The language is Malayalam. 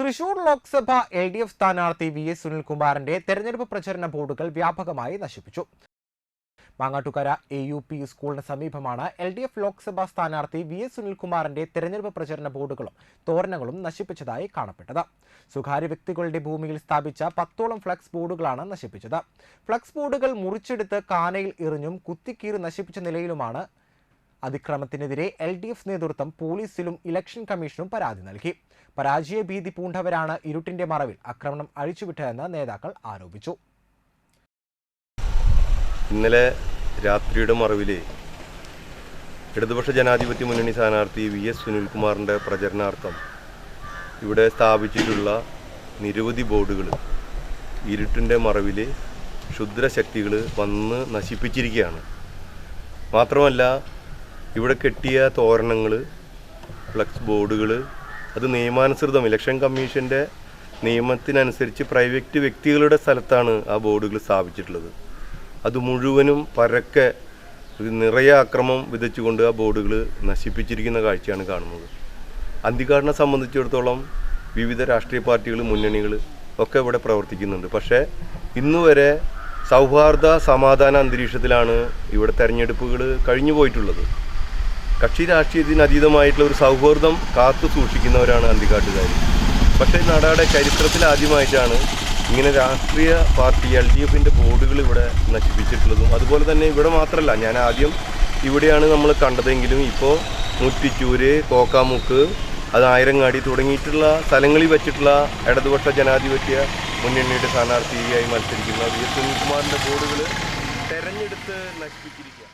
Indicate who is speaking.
Speaker 1: Thrissur Lok Sabha L D F സ്ഥാനാർത്ഥി വി എസ് സുനിൽകുമാറിന്റെ തെരഞ്ഞെടുപ്പ് പ്രചരണ ബോർഡുകൾ വ്യാപകമായി നശിപ്പിച്ചു. മാങ്ങാട്ടുകര എ യു പി സ്കൂളിന് സമീപമാണ് എൽ ഡി എഫ് ലോക്സഭാ സ്ഥാനാർത്ഥി വി എസ് സുനിൽകുമാറിന്റെ തെരഞ്ഞെടുപ്പ് പ്രചരണ ബോർഡുകളും തോരണങ്ങളും നശിപ്പിച്ചതായി കാണപ്പെട്ടത്. സ്വകാര്യ വ്യക്തികളുടെ ഭൂമിയിൽ സ്ഥാപിച്ച പത്തോളം ഫ്ലക്സ് ബോർഡുകളാണ് നശിപ്പിച്ചത്. ഫ്ലക്സ് ബോർഡുകൾ മുറിച്ചെടുത്ത് കാനയിൽ എറിഞ്ഞും കുത്തിക്കീറി നശിപ്പിച്ച നിലയിലുമാണ് അതിക്രമത്തിനെതിരെ എൽ ഡി എഫ് നേതൃത്വം പോലീസിലും ഇലക്ഷൻ കമ്മീഷനും പരാതി നൽകി. പരാജയ ഭീതി പൂണ്ടവരാണ് ഇരുട്ടിന്റെ മറവിൽ ആക്രമണം അഴിച്ചുവിട്ടതെന്ന് നേതാക്കൾ ആരോപിച്ചു.
Speaker 2: ഇന്നലെ രാത്രിയുടെ മറവിൽ ഇടതുപക്ഷ ജനാധിപത്യ മുന്നണി സ്ഥാനാർത്ഥി വി എസ് സുനിൽകുമാറിന്റെ പ്രചരണാർത്ഥം ഇവിടെ സ്ഥാപിച്ചിട്ടുള്ള നിരവധി ബോർഡുകൾ ഇരുട്ടിന്റെ മറവിൽ ക്ഷുദ്രശക്തികൾ വന്ന് നശിപ്പിച്ചിരിക്കുകയാണ്. മാത്രമല്ല ഇവിടെ കെട്ടിയ തോരണങ്ങൾ ഫ്ലക്സ് ബോർഡുകൾ അത് നിയമാനുസൃതം. ഇലക്ഷൻ കമ്മീഷന്റെ നിയമത്തിനനുസരിച്ച് പ്രൈവറ്റ് വ്യക്തികളുടെ സ്ഥലത്താണ് ആ ബോർഡുകൾ സ്ഥാപിച്ചിട്ടുള്ളത്. അത് മുഴുവനും പരക്കെ നിറയെ അക്രമം വിതച്ചുകൊണ്ട് ആ ബോർഡുകൾ നശിപ്പിച്ചിരിക്കുന്ന കാഴ്ചയാണ് കാണുന്നത്. അന്തിക്കാടിനെ സംബന്ധിച്ചിടത്തോളം വിവിധ രാഷ്ട്രീയ പാർട്ടികൾ മുന്നണികൾ ഒക്കെ ഇവിടെ പ്രവർത്തിക്കുന്നുണ്ട്. പക്ഷേ ഇന്നുവരെ സൗഹാർദ്ദ സമാധാന അന്തരീക്ഷത്തിലാണ് ഇവിടെ തെരഞ്ഞെടുപ്പുകൾ കഴിഞ്ഞു പോയിട്ടുള്ളത് കക്ഷി രാഷ്ട്രീയത്തിന് അതീതമായിട്ടുള്ള ഒരു സൗഹാർദ്ദം കാത്തു സൂക്ഷിക്കുന്നവരാണ് അന്തിക്കാട്ടുകാർ പക്ഷേ നാടാടെ ചരിത്രത്തിൽ ആദ്യമായിട്ടാണ് ഇങ്ങനെ രാഷ്ട്രീയ പാർട്ടി എൽ ഡി എഫിന്റെ ബോർഡുകൾ ഇവിടെ നശിപ്പിച്ചിട്ടുള്ളതും. അതുപോലെ തന്നെ ഇവിടെ മാത്രമല്ല ഞാൻ ആദ്യം ഇവിടെയാണ് നമ്മൾ കണ്ടതെങ്കിലും ഇപ്പോൾ മുറ്റിച്ചൂര് കോക്കാമുക്ക് അത് ആയിരങ്ങാടി തുടങ്ങിയിട്ടുള്ള സ്ഥലങ്ങളിൽ വെച്ചിട്ടുള്ള ഇടതുപക്ഷ ജനാധിപത്യ മുന്നണിയുടെ സ്ഥാനാർത്ഥിയായി മത്സരിക്കുന്ന വി എസ് സുനിൽകുമാറിന്റെ ബോർഡുകൾ തെരഞ്ഞെടുത്ത് നശിപ്പിച്ചിരിക്കുക